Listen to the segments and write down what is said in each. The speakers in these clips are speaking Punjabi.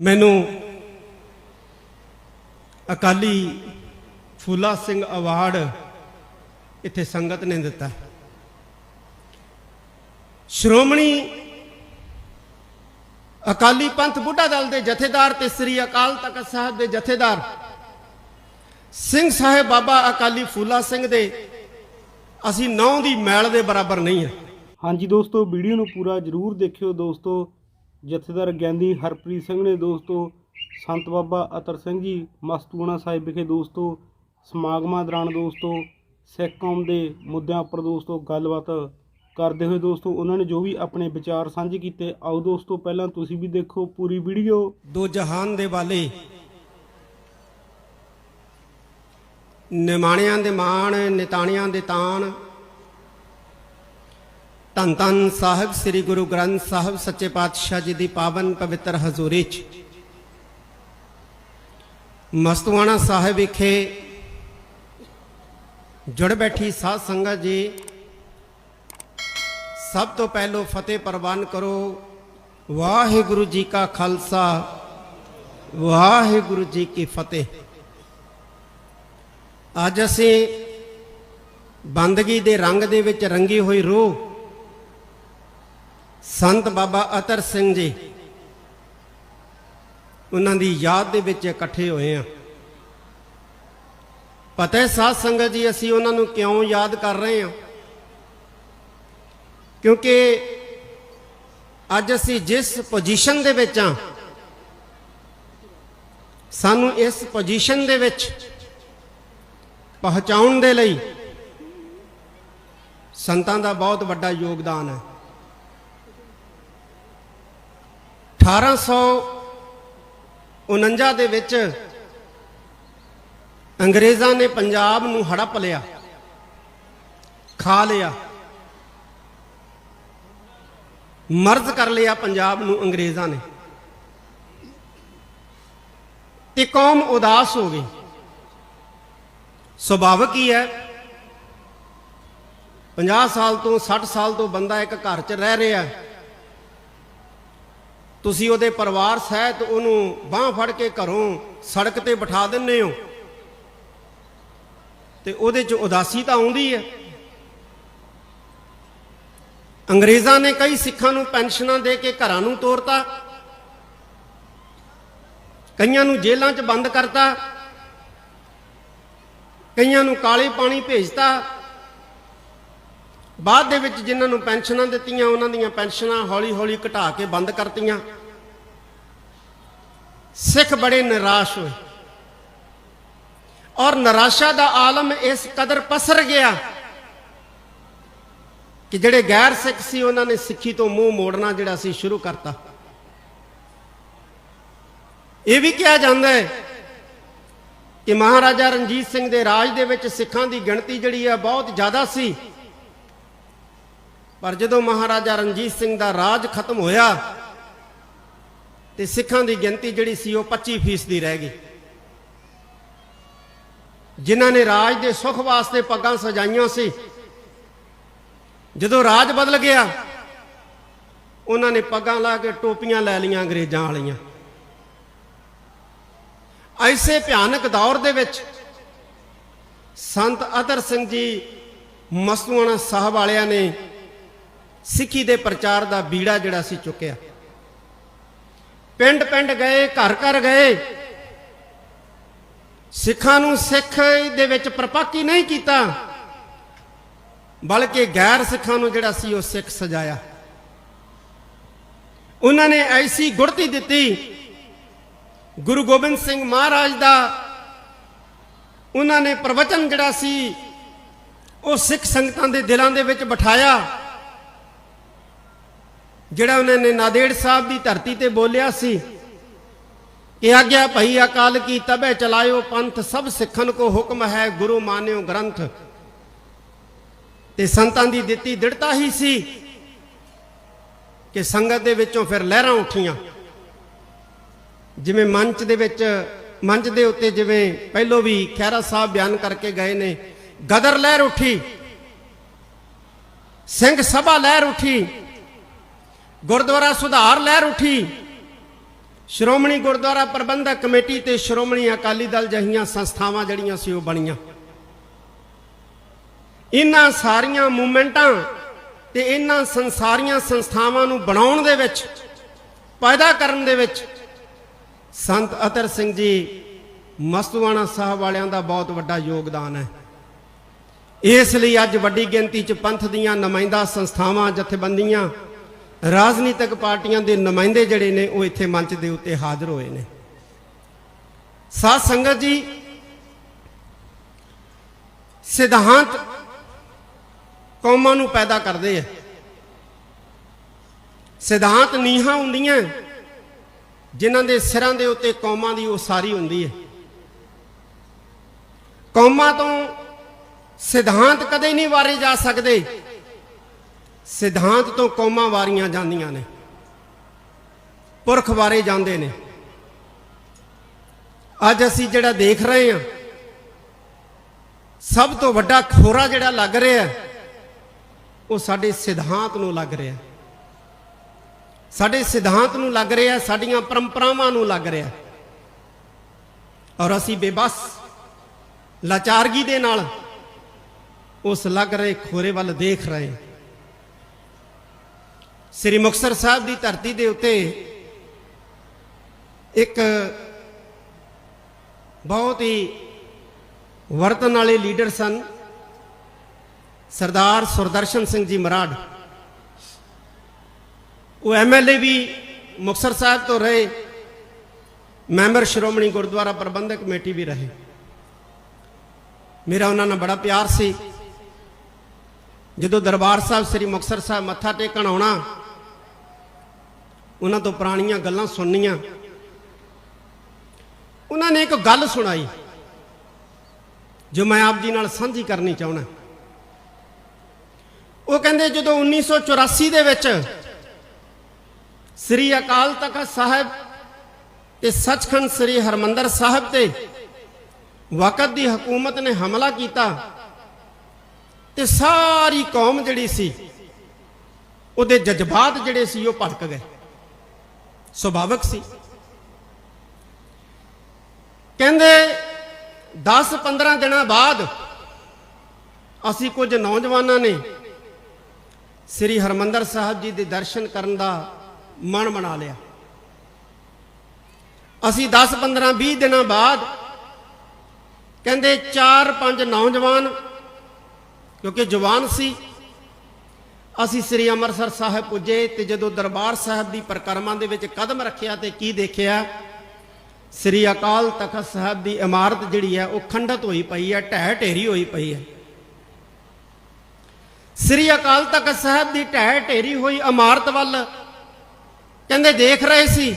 ਮੈਨੂੰ ਅਕਾਲੀ ਫੂਲਾ ਸਿੰਘ ਅਵਾਰਡ ਇੱਥੇ ਸੰਗਤ ਨੇ ਦਿੱਤਾ। ਸ਼੍ਰੋਮਣੀ ਅਕਾਲੀ ਪੰਥ ਬੁੱਢਾ ਦਲ ਦੇ ਜਥੇਦਾਰ ਤੇ ਸ੍ਰੀ ਅਕਾਲ ਤਖਤ ਸਾਹਿਬ ਦੇ ਜਥੇਦਾਰ ਸਿੰਘ ਸਾਹਿਬ ਬਾਬਾ ਅਕਾਲੀ ਫੂਲਾ ਸਿੰਘ ਦੇ ਅਸੀਂ ਨੌ ਦੀ ਮੈਲ ਦੇ ਬਰਾਬਰ ਨਹੀਂ ਹੈ ਹਾਂਜੀ ਦੋਸਤੋ, ਵੀਡੀਓ ਨੂੰ ਪੂਰਾ ਜਰੂਰ ਦੇਖਿਓ ਦੋਸਤੋ। ਜਥੇਦਾਰ ਗਿਆਨੀ ਹਰਪ੍ਰੀਤ ਸਿੰਘ ਨੇ ਦੋਸਤੋ, ਸੰਤ ਬਾਬਾ ਅਤਰ ਸਿੰਘ ਜੀ, ਮਸਤੂਣਾ ਸਾਹਿਬ ਵਿਖੇ ਦੋਸਤੋ, ਸਮਾਗਮਾਂ ਦੌਰਾਨ ਦੋਸਤੋ, ਸਿੱਖ ਕੌਮ ਦੇ ਮੁੱਦਿਆਂ ਉੱਪਰ ਦੋਸਤੋ ਗੱਲਬਾਤ ਕਰਦੇ ਹੋਏ ਦੋਸਤੋ, ਉਹਨਾਂ ਨੇ ਜੋ ਵੀ ਆਪਣੇ ਵਿਚਾਰ ਸਾਂਝੇ ਕੀਤੇ, ਆਓ ਦੋਸਤੋ ਪਹਿਲਾਂ ਤੁਸੀਂ ਵੀ ਦੇਖੋ ਪੂਰੀ ਵੀਡੀਓ। ਦੋ ਜਹਾਨ ਦੇ ਵਾਲੇ ਨਿਮਾਣਿਆਂ ਦੇ ਮਾਣ, ਨਿਤਾਣਿਆਂ ਦੇ ਤਾਣ ਧੰਨ ਧੰਨ ਸਾਹਿਬ ਸ੍ਰੀ ਗੁਰੂ ਗ੍ਰੰਥ ਸਾਹਿਬ ਸੱਚੇ ਪਾਤਸ਼ਾਹ ਜੀ ਦੀ ਪਾਵਨ ਪਵਿੱਤਰ ਹਜ਼ੂਰੀ 'ਚ। ਮਸਤਵਾਣਾ ਸਾਹਿਬ ਵਿਖੇ ਜੁੜ ਬੈਠੀ ਸਾਧ ਸੰਗਤ ਜੀ, ਸਭ ਤੋਂ ਪਹਿਲੋ ਫਤਿਹ ਪ੍ਰਵਾਨ ਕਰੋ, ਵਾਹਿਗੁਰੂ ਜੀ ਕਾ ਖਾਲਸਾ, ਵਾਹਿਗੁਰੂ ਜੀ ਕੀ ਫਤਿਹ। ਅੱਜ ਅਸੀਂ ਬੰਦਗੀ ਦੇ ਰੰਗ ਦੇ ਵਿੱਚ ਰੰਗੀ ਹੋਈ ਰੂਹ ਸੰਤ ਬਾਬਾ ਅਤਰ ਸਿੰਘ ਜੀ, ਉਹਨਾਂ ਦੀ ਯਾਦ ਦੇ ਵਿੱਚ ਇਕੱਠੇ ਹੋਏ ਆ। ਪਤਾ ਹੈ ਸਾਧ ਸੰਗਤ ਜੀ, ਅਸੀਂ ਉਹਨਾਂ ਨੂੰ ਕਿਉਂ ਯਾਦ ਕਰ ਰਹੇ ਹਾਂ? ਕਿਉਂਕਿ ਅੱਜ ਅਸੀਂ ਜਿਸ ਪੋਜੀਸ਼ਨ ਦੇ ਵਿੱਚ ਆ ਸਾਨੂੰ ਇਸ ਪੋਜੀਸ਼ਨ ਦੇ ਵਿੱਚ ਪਹੁੰਚਾਉਣ ਦੇ ਲਈ ਸੰਤਾਂ ਦਾ ਬਹੁਤ ਵੱਡਾ ਯੋਗਦਾਨ ਹੈ। 1849 ਦੇ ਵਿੱਚ ਅੰਗਰੇਜ਼ਾਂ ਨੇ ਪੰਜਾਬ ਨੂੰ ਹੜੱਪ ਲਿਆ, ਖਾ ਲਿਆ, ਮਰਜ਼ ਕਰ ਲਿਆ ਪੰਜਾਬ ਨੂੰ ਅੰਗਰੇਜ਼ਾਂ ਨੇ। ਤੇ ਕੌਮ ਉਦਾਸ ਹੋ ਗਈ। ਸੁਭਾਵਿਕ ਹੀ ਹੈ। 50 ਸਾਲ ਤੋਂ 60 ਸਾਲ ਤੋਂ ਬੰਦਾ ਇੱਕ ਘਰ 'ਚ ਰਹਿ ਰਿਹਾ ਹੈ। ਤੁਸੀਂ ਉਹਦੇ ਪਰਿਵਾਰ ਸਹਿਤ ਉਹਨੂੰ ਬਾਹ ਫੜ ਕੇ ਘਰੋਂ ਸੜਕ ਤੇ ਬਿਠਾ ਦਿੰਨੇ ਹੋ। ਤੇ ਉਹਦੇ 'ਚ ਉਦਾਸੀ ਤਾਂ ਆਉਂਦੀ ਹੈ। ਅੰਗਰੇਜ਼ਾਂ ਨੇ ਕਈ ਸਿੱਖਾਂ ਨੂੰ ਪੈਨਸ਼ਨਾਂ ਦੇ ਕੇ ਘਰਾਂ ਨੂੰ ਤੋਰਤਾ। ਕਈਆਂ ਨੂੰ ਜੇਲ੍ਹਾਂ 'ਚ ਬੰਦ ਕਰਤਾ। ਕਈਆਂ ਨੂੰ ਕਾਲੇ ਪਾਣੀ ਭੇਜਤਾ। ਬਾਅਦ ਦੇ ਵਿੱਚ ਜਿਨ੍ਹਾਂ ਨੂੰ ਪੈਨਸ਼ਨਾਂ ਦਿੱਤੀਆਂ, ਉਹਨਾਂ ਦੀਆਂ ਪੈਨਸ਼ਨਾਂ ਹੌਲੀ-ਹੌਲੀ ਘਟਾ ਕੇ ਬੰਦ ਕਰਤੀਆਂ। ਸਿੱਖ ਬੜੇ ਨਿਰਾਸ਼ ਹੋਏ। ਔਰ ਨਿਰਾਸ਼ਾ ਦਾ ਆਲਮ ਇਸ ਕਦਰ ਪਸਰ ਗਿਆ ਕਿ ਜਿਹੜੇ ਗੈਰ ਸਿੱਖ ਸੀ, ਉਹਨਾਂ ਨੇ ਸਿੱਖੀ ਤੋਂ ਮੂੰਹ ਮੋੜਨਾ ਜਿਹੜਾ ਸੀ ਸ਼ੁਰੂ ਕਰਤਾ। ਇਹ ਵੀ ਕਿਹਾ ਜਾਂਦਾ ਹੈ ਕਿ ਮਹਾਰਾਜਾ ਰਣਜੀਤ ਸਿੰਘ ਦੇ ਰਾਜ ਦੇ ਵਿੱਚ ਸਿੱਖਾਂ ਦੀ ਗਿਣਤੀ ਜਿਹੜੀ ਹੈ ਬਹੁਤ ਜ਼ਿਆਦਾ ਸੀ। ਪਰ ਜਦੋਂ ਮਹਾਰਾਜਾ ਰਣਜੀਤ ਸਿੰਘ ਦਾ ਰਾਜ ਖਤਮ ਹੋਇਆ ਤੇ ਸਿੱਖਾਂ ਦੀ ਗਿਣਤੀ ਜਿਹੜੀ ਸੀ ਉਹ 25% ਦੀ ਰਹਿ ਗਈ। ਜਿਨ੍ਹਾਂ ਨੇ ਰਾਜ ਦੇ ਸੁੱਖ ਵਾਸਤੇ ਪੱਗਾਂ ਸਜਾਈਆਂ ਸੀ, ਜਦੋਂ ਰਾਜ ਬਦਲ ਗਿਆ, ਉਹਨਾਂ ਨੇ ਪੱਗਾਂ ਲਾ ਕੇ ਟੋਪੀਆਂ ਲੈ ਲਈਆਂ ਅੰਗਰੇਜ਼ਾਂ ਵਾਲੀਆਂ। ਐਸੇ ਭਿਆਨਕ ਦੌਰ ਦੇ ਵਿੱਚ ਸੰਤ ਅਦਰ ਸਿੰਘ ਜੀ ਮਸਤੂਆਣਾ ਸਾਹਿਬ ਵਾਲਿਆਂ ਨੇ ਸਿੱਖੀ ਦੇ ਪ੍ਰਚਾਰ ਦਾ ਬੀੜਾ ਜਿਹੜਾ ਸੀ ਚੁੱਕਿਆ। ਪਿੰਡ ਪਿੰਡ ਗਏ, ਘਰ ਘਰ ਗਏ। ਸਿੱਖਾਂ ਨੂੰ ਸਿੱਖ ਦੇ ਵਿੱਚ ਪ੍ਰਪਾਕੀ ਨਹੀਂ ਕੀਤਾ। ਬਲਕਿ ਗੈਰ ਸਿੱਖਾਂ ਨੂੰ ਜਿਹੜਾ ਸੀ ਉਹ ਸਿੱਖ ਸਜਾਇਆ। ਉਹਨਾਂ ਨੇ ਐਸੀ ਗੁੜਤੀ ਦਿੱਤੀ, ਗੁਰੂ ਗੋਬਿੰਦ ਸਿੰਘ ਮਹਾਰਾਜ ਦਾ ਉਹਨਾਂ ਨੇ ਪ੍ਰਵਚਨ ਜਿਹੜਾ ਸੀ, ਉਹ ਸਿੱਖ ਸੰਗਤਾਂ ਦੇ ਦਿਲਾਂ ਦੇ ਵਿੱਚ ਬਿਠਾਇਆ। ਜਿਹੜਾ ਉਹਨਾਂ ਨੇ ਨਾਦੇੜ ਸਾਹਿਬ ਦੀ ਧਰਤੀ ਤੇ ਬੋਲਿਆ ਸੀ ਕਿ ਆਗਿਆ ਭਈ ਅਕਾਲ ਕੀ ਤਬੇ ਚਲਾਇਓ ਪੰਥ ਸਭ ਸਿੱਖਣ ਕੋ ਹੁਕਮ ਹੈ ਗੁਰੂ ਮਾਨਿਓ ਗ੍ਰੰਥ। ਤੇ ਸੰਤਾਂ ਦੀ ਦਿੱਤੀ ਦ੍ਰਿੜਤਾ ਹੀ ਸੀ ਕਿ ਸੰਗਤ ਦੇ ਵਿੱਚੋਂ ਫਿਰ ਲਹਿਰਾਂ ਉੱਠੀਆਂ। ਜਿਵੇਂ ਮੰਚ ਦੇ ਵਿੱਚ, ਮੰਚ ਦੇ ਉੱਤੇ ਜਿਵੇਂ ਪਹਿਲੋਂ ਵੀ ਖਹਿਰਾ ਸਾਹਿਬ ਬਿਆਨ ਕਰਕੇ ਗਏ ਨੇ, ਗਦਰ ਲਹਿਰ ਉੱਠੀ, ਸਿੰਘ ਸਭਾ ਲਹਿਰ ਉੱਠੀ। ਗੁਰਦੁਆਰਾ ਸੁਧਾਰ ਲਹਿਰ ਉੱਠੀ। ਸ਼੍ਰੋਮਣੀ ਗੁਰਦੁਆਰਾ ਪ੍ਰਬੰਧਕ ਕਮੇਟੀ ਤੇ ਸ਼੍ਰੋਮਣੀ ਅਕਾਲੀ ਦਲ ਜਹੀਆਂ ਸੰਸਥਾਵਾਂ ਜਿਹੜੀਆਂ ਸੀ ਉਹ ਬਣੀਆਂ। ਇਹਨਾਂ ਸਾਰੀਆਂ ਮੂਵਮੈਂਟਾਂ ਤੇ ਇਹਨਾਂ ਸੰਸਾਰੀਆਂ ਸੰਸਥਾਵਾਂ ਨੂੰ ਬਣਾਉਣ ਦੇ ਵਿੱਚ, ਪੈਦਾ ਕਰਨ ਦੇ ਵਿੱਚ ਸੰਤ ਅਤਰ ਸਿੰਘ ਜੀ ਮਸਤੂਆਣਾ ਸਾਹਿਬ ਵਾਲਿਆਂ ਦਾ ਬਹੁਤ ਵੱਡਾ ਯੋਗਦਾਨ ਹੈ। ਇਸ ਲਈ ਅੱਜ ਵੱਡੀ ਗਿਣਤੀ 'ਚ ਪੰਥ ਦੀਆਂ ਨੁਮਾਇੰਦਾ ਸੰਸਥਾਵਾਂ, ਜਥੇਬੰਦੀਆਂ ਰਾਜਨੀਤਿਕ ਪਾਰਟੀਆਂ ਦੇ ਨੁਮਾਇੰਦੇ ਜਿਹੜੇ ਨੇ ਉਹ ਇੱਥੇ ਮੰਚ ਦੇ ਉੱਤੇ ਹਾਜ਼ਰ ਹੋਏ ਨੇ। ਸਾਧ ਸੰਗਤ ਜੀ, ਸਿਧਾਂਤ ਕੌਮਾਂ ਨੂੰ ਪੈਦਾ ਕਰਦੇ ਆ। ਸਿਧਾਂਤ ਨੀਹਾਂ ਹੁੰਦੀਆਂ, ਜਿਨ੍ਹਾਂ ਦੇ ਸਿਰਾਂ ਦੇ ਉੱਤੇ ਕੌਮਾਂ ਦੀ ਉਸਾਰੀ ਹੁੰਦੀ ਹੈ। ਕੌਮਾਂ ਤੋਂ ਸਿਧਾਂਤ ਕਦੇ ਨਹੀਂ ਵਾਰੇ ਜਾ ਸਕਦੇ। ਸਿਧਾਂਤ ਤੋਂ ਕੌਮਾਂ ਵਾਰੀਆਂ ਜਾਂਦੀਆਂ ਨੇ। ਪੁਰਖ ਵਾਰੇ ਜਾਂਦੇ ਨੇ। ਅੱਜ ਅਸੀਂ ਜਿਹੜਾ ਦੇਖ ਰਹੇ ਹਾਂ, ਸਭ ਤੋਂ ਵੱਡਾ ਖੋਰਾ ਜਿਹੜਾ ਲੱਗ ਰਿਹਾ, ਉਹ ਸਾਡੇ ਸਿਧਾਂਤ ਨੂੰ ਲੱਗ ਰਿਹਾ। ਸਾਡੇ ਸਿਧਾਂਤ ਨੂੰ ਲੱਗ ਰਿਹਾ, ਸਾਡੀਆਂ ਪਰੰਪਰਾਵਾਂ ਨੂੰ ਲੱਗ ਰਿਹਾ। ਔਰ ਅਸੀਂ ਬੇਬਸ, ਲਾਚਾਰਗੀ ਦੇ ਨਾਲ ਉਸ ਲੱਗ ਰਹੇ ਖੋਰੇ ਵੱਲ ਦੇਖ ਰਹੇ ਹਾਂ। ਸ੍ਰੀ ਮੁਕਤਸਰ ਸਾਹਿਬ ਦੀ ਧਰਤੀ ਦੇ ਉੱਤੇ ਇੱਕ ਬਹੁਤ ਹੀ ਵਰਤਨ ਵਾਲੇ ਲੀਡਰ ਸਨ, ਸਰਦਾਰ ਸੁਰਦਰਸ਼ਨ ਸਿੰਘ ਜੀ ਮਰਾੜ। ਉਹ ਐਮਐਲਏ ਵੀ ਮੁਕਤਸਰ ਸਾਹਿਬ ਤੋਂ ਰਹੇ, ਮੈਂਬਰ ਸ਼੍ਰੋਮਣੀ ਗੁਰਦੁਆਰਾ ਪ੍ਰਬੰਧਕ ਕਮੇਟੀ ਵੀ ਰਹੇ। ਮੇਰਾ ਉਹਨਾਂ ਨਾਲ ਬੜਾ ਪਿਆਰ ਸੀ। ਜਦੋਂ ਦਰਬਾਰ ਸਾਹਿਬ ਸ੍ਰੀ ਮੁਕਤਸਰ ਸਾਹਿਬ ਮੱਥਾ ਟੇਕਣ ਆਉਣਾ ਉਹਨਾਂ ਤੋਂ ਪੁਰਾਣੀਆਂ ਗੱਲਾਂ ਸੁਣਨੀਆਂ। ਉਹਨਾਂ ਨੇ ਇੱਕ ਗੱਲ ਸੁਣਾਈ, ਜੋ ਮੈਂ ਆਪ ਜੀ ਨਾਲ ਸਾਂਝੀ ਕਰਨੀ ਚਾਹੁੰਦਾ। ਉਹ ਕਹਿੰਦੇ, ਜਦੋਂ 1984 ਦੇ ਵਿੱਚ ਸ੍ਰੀ ਅਕਾਲ ਤਖਤ ਸਾਹਿਬ ਤੇ ਸੱਚਖੰਡ ਸ੍ਰੀ ਹਰਮੰਦਰ ਸਾਹਿਬ ਤੇ ਵਕਤ ਦੀ ਹਕੂਮਤ ਨੇ ਹਮਲਾ ਕੀਤਾ ਤੇ ਸਾਰੀ ਕੌਮ ਜਿਹੜੀ ਸੀ, ਉਹਦੇ ਜਜ਼ਬਾਤ ਜਿਹੜੇ ਸੀ, ਉਹ ਭੜਕ ਗਏ। ਸੁਭਾਵਿਕ ਸੀ। ਕਹਿੰਦੇ 10-15 ਦਿਨਾਂ ਬਾਅਦ ਅਸੀਂ ਕੁਝ ਨੌਜਵਾਨਾਂ ਨੇ ਸ੍ਰੀ ਹਰਮੰਦਰ ਸਾਹਿਬ ਜੀ ਦੇ ਦਰਸ਼ਨ ਕਰਨ ਦਾ ਮਨ ਬਣਾ ਲਿਆ। ਅਸੀਂ 10-15 20 ਦਿਨਾਂ ਬਾਅਦ ਕਹਿੰਦੇ 4-5 ਨੌਜਵਾਨ, ਕਿਉਂਕਿ ਜਵਾਨ ਸੀ ਅਸੀਂ ਸ੍ਰੀ ਅੰਮ੍ਰਿਤਸਰ ਸਾਹਿਬ ਪੁੱਜੇ ਤੇ ਜਦੋਂ ਦਰਬਾਰ ਸਾਹਿਬ ਦੀ ਪ੍ਰਕਰਮਾਂ ਦੇ ਵਿੱਚ ਕਦਮ ਰੱਖਿਆ ਤੇ ਕੀ ਦੇਖਿਆ? ਸ੍ਰੀ ਅਕਾਲ ਤਖਤ ਸਾਹਿਬ ਦੀ ਇਮਾਰਤ ਜਿਹੜੀ ਹੈ, ਉਹ ਖੰਡਤ ਹੋਈ ਪਈ ਹੈ, ਢਹਿ ਢੇਰੀ ਹੋਈ ਪਈ ਹੈ। ਸ੍ਰੀ ਅਕਾਲ ਤਖਤ ਸਾਹਿਬ ਦੀ ਢਹਿ ਢੇਰੀ ਹੋਈ ਇਮਾਰਤ ਵੱਲ। ਕਹਿੰਦੇ, ਦੇਖ ਰਹੇ ਸੀ।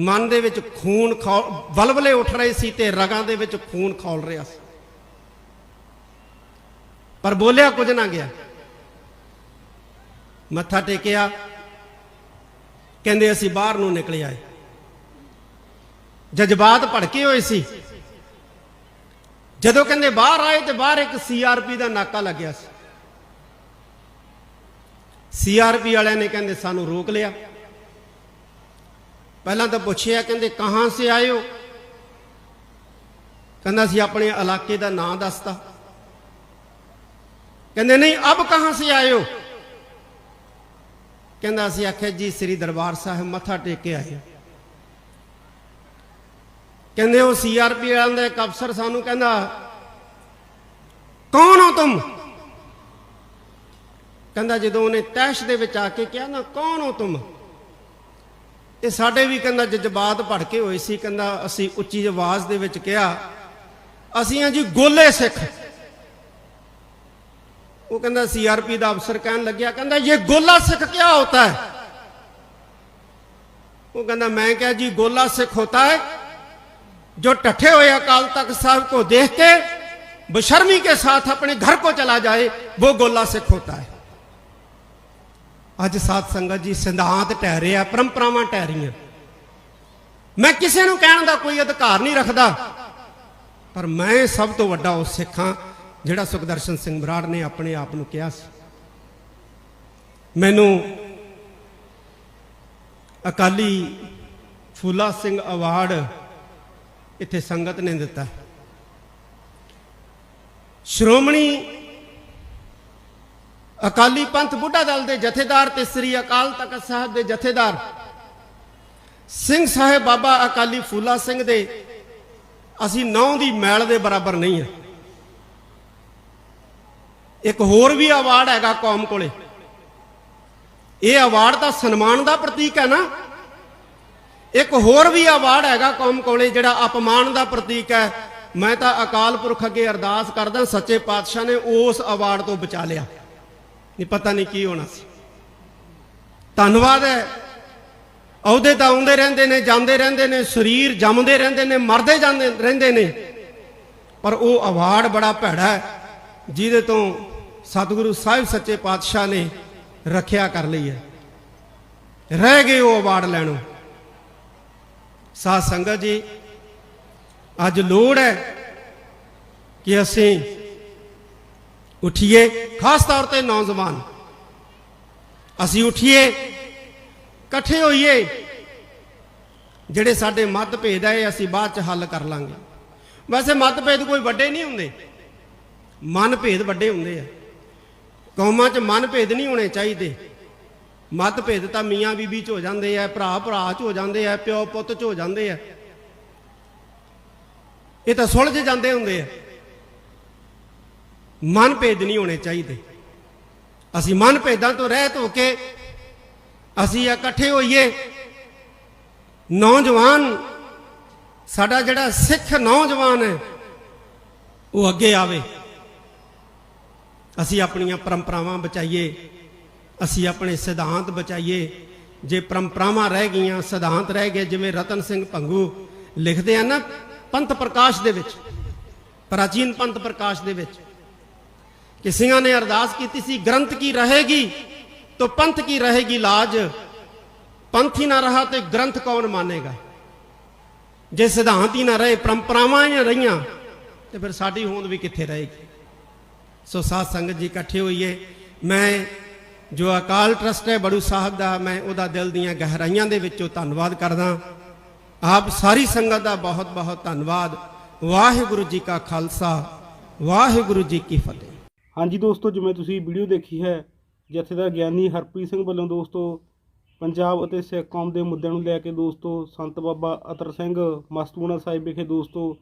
ਮਨ ਦੇ ਵਿੱਚ ਖੂਨ ਖੌਲ ਵਲਵਲੇ ਉੱਠ ਰਹੇ ਸੀ ਤੇ ਰਗਾਂ ਦੇ ਵਿੱਚ ਖੂਨ ਖੌਲ ਰਿਹਾ ਸੀ। ਪਰ ਬੋਲਿਆ ਕੁਝ ਨਾ ਗਿਆ। ਮੱਥਾ ਟੇਕਿਆ। ਕਹਿੰਦੇ, ਅਸੀਂ ਬਾਹਰ ਨੂੰ ਨਿਕਲੇ ਆਏ। ਜਜ਼ਬਾਤ ਭੜਕੇ ਹੋਏ ਸੀ। ਜਦੋਂ ਕਹਿੰਦੇ, ਬਾਹਰ ਆਏ ਤੇ ਬਾਹਰ ਇੱਕ ਸੀਆਰਪੀ ਦਾ ਨਾਕਾ ਲੱਗਿਆ ਸੀ। ਸੀਆਰਪੀ ਵਾਲਿਆਂ ਨੇ ਕਹਿੰਦੇ, ਸਾਨੂੰ ਰੋਕ ਲਿਆ। ਪਹਿਲਾਂ ਤਾਂ ਪੁੱਛਿਆ, ਕਹਿੰਦੇ, ਕਹਾਂ ਸੇ ਆਏ ਹੋ? ਕਹਿੰਦਾ ਸੀ ਆਪਣੇ ਇਲਾਕੇ ਦਾ ਨਾਂ ਦੱਸਤਾ। ਕਹਿੰਦੇ, ਨਹੀਂ, ਅਬ ਕਹਾਂ ਸੇ ਆਏ ਹੋ? ਕਹਿੰਦਾ ਅਸੀਂ ਆਖਿਆ ਜੀ ਸ੍ਰੀ ਦਰਬਾਰ ਸਾਹਿਬ ਮੱਥਾ ਟੇਕ ਕੇ ਆਏ ਕਹਿੰਦੇ ਉਹ ਸੀਆਰਪੀ ਵਾਲਿਆਂ ਦਾ ਇੱਕ ਅਫਸਰ ਸਾਨੂੰ ਕਹਿੰਦਾ, ਕੌਣ ਹੋ ਤੁਮ? ਕਹਿੰਦਾ ਜਦੋਂ ਉਹਨੇ ਤੈਸ਼ ਦੇ ਵਿੱਚ ਆ ਕੇ ਕਿਹਾ ਨਾ, ਕੌਣ ਹੋ ਤੁਮ? ਤੇ ਸਾਡੇ ਵੀ ਕਹਿੰਦਾ ਜਜ਼ਬਾਤ ਭੜਕੇ ਹੋਏ ਸੀ, ਕਹਿੰਦਾ ਅਸੀਂ ਉੱਚੀ ਆਵਾਜ਼ ਦੇ ਵਿੱਚ ਕਿਹਾ, ਅਸੀਂ ਆ ਜੀ ਗੋਲੇ ਸਿੱਖ। ਉਹ ਕਹਿੰਦਾ ਸੀਆਰਪੀ ਦਾ ਅਫਸਰ ਕਹਿਣ ਲੱਗਿਆ ਕਹਿੰਦਾ ਇਹ ਗੋਲਾ ਸਿੱਖ ਕੀ ਹੁੰਦਾ ਹੈ ਉਹ ਕਹਿੰਦਾ ਮੈਂ ਕਿਹਾ ਜੀ ਗੋਲਾ ਸਿੱਖ ਹੁੰਦਾ है जो टठे हुए अकाल तख्त साहब को देख के बेशर्मी के साथ अपने घर को चला जाए वो गोला सिख होता है ਅੱਜ ਸਾਧ ਸੰਗਤ ਜੀ ਸਿਧਾਂਤ ਟਹਿ ਰਿਹਾ ਪਰੰਪਰਾਵਾਂ ਟਹਿ ਰਹੀਆਂ ਮੈਂ ਕਿਸੇ ਨੂੰ ਕਹਿਣ ਦਾ ਕੋਈ ਅਧਿਕਾਰ ਨਹੀਂ ਰੱਖਦਾ ਪਰ ਮੈਂ ਸਭ ਤੋਂ ਵੱਡਾ ਉਹ ਸਿੱਖਾਂ ਜਿਹੜਾ ਸੁਖਦਰਸ਼ਨ ਸਿੰਘ ਬਰਾੜ ਨੇ ਆਪਣੇ ਆਪ ਨੂੰ ਕਿਹਾ ਸੀ। ਮੈਨੂੰ ਅਕਾਲੀ ਫੂਲਾ ਸਿੰਘ ਅਵਾਰਡ ਇੱਥੇ ਸੰਗਤ ਨੇ ਦਿੱਤਾ। ਸ਼੍ਰੋਮਣੀ ਅਕਾਲੀ ਪੰਥ ਬੁੱਢਾ ਦਲ ਦੇ ਜਥੇਦਾਰ ਤੇ ਸ੍ਰੀ ਅਕਾਲ ਤਖਤ ਸਾਹਿਬ ਦੇ ਜਥੇਦਾਰ ਸਿੰਘ ਸਾਹਿਬ ਬਾਬਾ ਅਕਾਲੀ ਫੂਲਾ ਸਿੰਘ ਦੇ ਅਸੀਂ ਨੌ ਦੀ ਮੈਲ ਦੇ ਬਰਾਬਰ ਨਹੀਂ ਹਾਂ। ਇੱਕ ਹੋਰ ਵੀ ਅਵਾਰਡ ਹੈਗਾ ਕੌਮ ਕੋਲੇ। ਇਹ ਅਵਾਰਡ ਤਾਂ ਸਨਮਾਨ ਦਾ ਪ੍ਰਤੀਕ ਹੈ ਨਾ। ਇੱਕ ਹੋਰ ਵੀ ਅਵਾਰਡ ਹੈਗਾ ਕੌਮ ਕੋਲੇ ਜਿਹੜਾ ਅਪਮਾਨ ਦਾ ਪ੍ਰਤੀਕ ਹੈ। ਮੈਂ ਤਾਂ ਅਕਾਲ ਪੁਰਖ ਅੱਗੇ ਅਰਦਾਸ ਕਰਦਾ, ਸੱਚੇ ਪਾਤਸ਼ਾਹ ਨੇ ਉਸ ਅਵਾਰਡ ਤੋਂ ਬਚਾ ਲਿਆ। ਨਹੀਂ, ਪਤਾ ਨਹੀਂ ਕੀ ਹੋਣਾ ਸੀ। ਧੰਨਵਾਦ ਹੈ। ਅਹੁਦੇ ਤਾਂ ਆਉਂਦੇ ਰਹਿੰਦੇ ਨੇ, ਜਾਂਦੇ ਰਹਿੰਦੇ ਨੇ, ਸਰੀਰ ਜੰਮਦੇ ਰਹਿੰਦੇ ਨੇ, ਮਰਦੇ ਜਾਂਦੇ ਰਹਿੰਦੇ ਨੇ। ਪਰ ਉਹ ਅਵਾਰਡ ਬੜਾ ਭੈੜਾ ਹੈ। ਜਿਹਦੇ ਤੋਂ ਸਤਿਗੁਰੂ ਸਾਹਿਬ ਸੱਚੇ ਪਾਤਸ਼ਾਹ ਨੇ ਰੱਖਿਆ ਕਰ ਲਈ ਹੈ। ਰਹਿ ਗਏ ਉਹ ਅਵਾਰਡ ਲੈਣੋਂ। ਸਾਧ ਸੰਗਤ ਜੀ, ਅੱਜ ਲੋੜ ਹੈ ਕਿ ਅਸੀਂ ਉਠੀਏ, ਖਾਸ ਤੌਰ ਤੇ ਨੌਜਵਾਨ। ਅਸੀਂ ਉਠੀਏ, ਇਕੱਠੇ ਹੋਈਏ। ਜਿਹੜੇ ਸਾਡੇ ਮਤਭੇਦ ਹੈ, ਇਹ ਅਸੀਂ ਬਾਅਦ ਚ ਹੱਲ ਕਰ ਲਾਂਗੇ। ਵੈਸੇ ਮਤਭੇਦ ਕੋਈ ਵੱਡੇ ਨਹੀਂ ਹੁੰਦੇ। ਮਨ ਭੇਦ ਵੱਡੇ ਹੁੰਦੇ ਆ। ਕੌਮਾਂ 'ਚ ਮਨ ਭੇਦ ਨਹੀਂ ਹੋਣੇ ਚਾਹੀਦੇ। ਮਤਭੇਦ ਤਾਂ ਮੀਆਂ ਬੀਬੀ 'ਚ ਹੋ ਜਾਂਦੇ ਆ, ਭਰਾ ਭਰਾ 'ਚ ਹੋ ਜਾਂਦੇ ਆ, ਪਿਓ ਪੁੱਤ 'ਚ ਹੋ ਜਾਂਦੇ ਆ। ਇਹ ਤਾਂ ਸੁਲਝ ਜਾਂਦੇ ਹੁੰਦੇ ਆ। ਮਨਭੇਦ ਨਹੀਂ ਹੋਣੇ ਚਾਹੀਦੇ। ਅਸੀਂ ਮਨ ਭੇਦਾਂ ਤੋਂ ਰਹਿਤ ਹੋ ਕੇ ਅਸੀਂ ਇਕੱਠੇ ਹੋਈਏ। ਨੌਜਵਾਨ, ਸਾਡਾ ਜਿਹੜਾ ਸਿੱਖ ਨੌਜਵਾਨ ਹੈ, ਉਹ ਅੱਗੇ ਆਵੇ। ਅਸੀਂ ਆਪਣੀਆਂ ਪਰੰਪਰਾਵਾਂ ਬਚਾਈਏ, ਅਸੀਂ ਆਪਣੇ ਸਿਧਾਂਤ ਬਚਾਈਏ। ਜੇ ਪਰੰਪਰਾਵਾਂ ਰਹਿ ਗਈਆਂ, ਸਿਧਾਂਤ ਰਹਿ ਗਏ, ਜਿਵੇਂ ਰਤਨ ਸਿੰਘ ਭੰਗੂ ਲਿਖਦੇ ਆ ਨਾ ਪੰਥ ਪ੍ਰਕਾਸ਼ ਦੇ ਵਿੱਚ, ਪ੍ਰਾਚੀਨ ਪੰਥ ਪ੍ਰਕਾਸ਼ ਦੇ ਵਿੱਚ, ਕਿ ਸਿੰਘਾਂ ਨੇ ਅਰਦਾਸ ਕੀਤੀ ਸੀ, ਗ੍ਰੰਥ ਕੀ ਰਹੇਗੀ, ਤੋ ਪੰਥ ਕੀ ਰਹੇਗੀ ਲਾਜ? ਪੰਥ ਹੀ ਨਾ ਰਹਾ ਤੇ ਗ੍ਰੰਥ ਕੌਣ ਮਾਨੇਗਾ? ਜੇ ਸਿਧਾਂਤ ਹੀ ਨਾ ਰਹੇ, ਪਰੰਪਰਾਵਾਂ ਹੀ ਰਹੀਆਂ, ਤੇ ਫਿਰ ਸਾਡੀ ਹੋਂਦ ਵੀ ਕਿੱਥੇ ਰਹੇਗੀ? ਸੋ ਸਾਧ ਸੰਗਤ ਜੀ ਇਕੱਠੇ ਹੋਈਏ। ਮੈਂ ਜੋ ਅਕਾਲ ਟਰਸਟ ਹੈ ਬੜੂ ਸਾਹਿਬ ਦਾ, ਮੈਂ ਉਹਦਾ ਦਿਲ ਦੀਆਂ ਗਹਿਰਾਈਆਂ ਦੇ ਵਿੱਚੋਂ ਧੰਨਵਾਦ ਕਰਦਾ। ਆਪ ਸਾਰੀ ਸੰਗਤ ਦਾ ਬਹੁਤ ਬਹੁਤ ਧੰਨਵਾਦ। ਵਾਹਿਗੁਰੂ ਜੀ ਕਾ ਖਾਲਸਾ, ਵਾਹਿਗੁਰੂ ਜੀ ਕੀ ਫਤਿਹ। ਹਾਂਜੀ ਦੋਸਤੋ, ਜਿਵੇਂ ਤੁਸੀਂ ਵੀਡੀਓ ਦੇਖੀ ਹੈ ਜਥੇਦਾਰ ਗਿਆਨੀ ਹਰਪ੍ਰੀਤ ਸਿੰਘ ਵੱਲੋਂ ਦੋਸਤੋ, ਪੰਜਾਬ ਅਤੇ ਸਿੱਖ ਕੌਮ ਦੇ ਮੁੱਦਿਆਂ ਨੂੰ ਲੈ ਕੇ ਦੋਸਤੋ, ਸੰਤ ਬਾਬਾ ਅਤਰ ਸਿੰਘ ਮਸਤੂਣਾ ਸਾਹਿਬ ਵਿਖੇ ਦੋਸਤੋ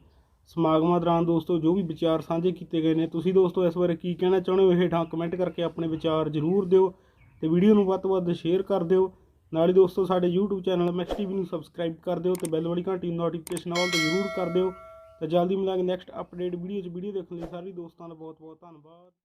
ਸਮਾਗਮਾਂ ਦੌਰਾਨ ਦੋਸਤੋ, ਜੋ ਵੀ ਵਿਚਾਰ ਸਾਂਝੇ ਕੀਤੇ ਗਏ ਨੇ, ਤੁਸੀਂ ਦੋਸਤੋ ਇਸ ਬਾਰੇ ਕੀ ਕਹਿਣਾ ਚਾਹੁੰਦੇ ਹੋ? ਹੇਠਾਂ ਕਮੈਂਟ ਕਰਕੇ ਆਪਣੇ ਵਿਚਾਰ ਜ਼ਰੂਰ ਦਿਓ ਤੇ ਵੀਡੀਓ ਨੂੰ ਵੱਧ ਤੋਂ ਵੱਧ ਸ਼ੇਅਰ ਕਰ ਦਿਓ। ਨਾਲ ਹੀ ਦੋਸਤੋ, ਸਾਡੇ YouTube ਚੈਨਲ ਮੈਕਸ ਟੀਵੀ ਨੂੰ ਸਬਸਕ੍ਰਾਈਬ ਕਰ ਦਿਓ ਤੇ ਬੈਲ ਵਾਲੀ ਘੰਟੀ ਨੂੰ ਨੋਟੀਫਿਕੇਸ਼ਨ ਆਲ ਤੇ ਜ਼ਰੂਰ ਕਰ ਦਿਓ। ਤੇ ਜਲਦੀ ਮਿਲਾਂਗੇ ਨੈਕਸਟ ਅਪਡੇਟ ਵੀਡੀਓ 'ਚ। ਵੀਡੀਓ ਦੇਖਣ ਲਈ ਸਾਰੇ ਦੋਸਤਾਂ ਦਾ ਬਹੁਤ ਬਹੁਤ ਧੰਨਵਾਦ।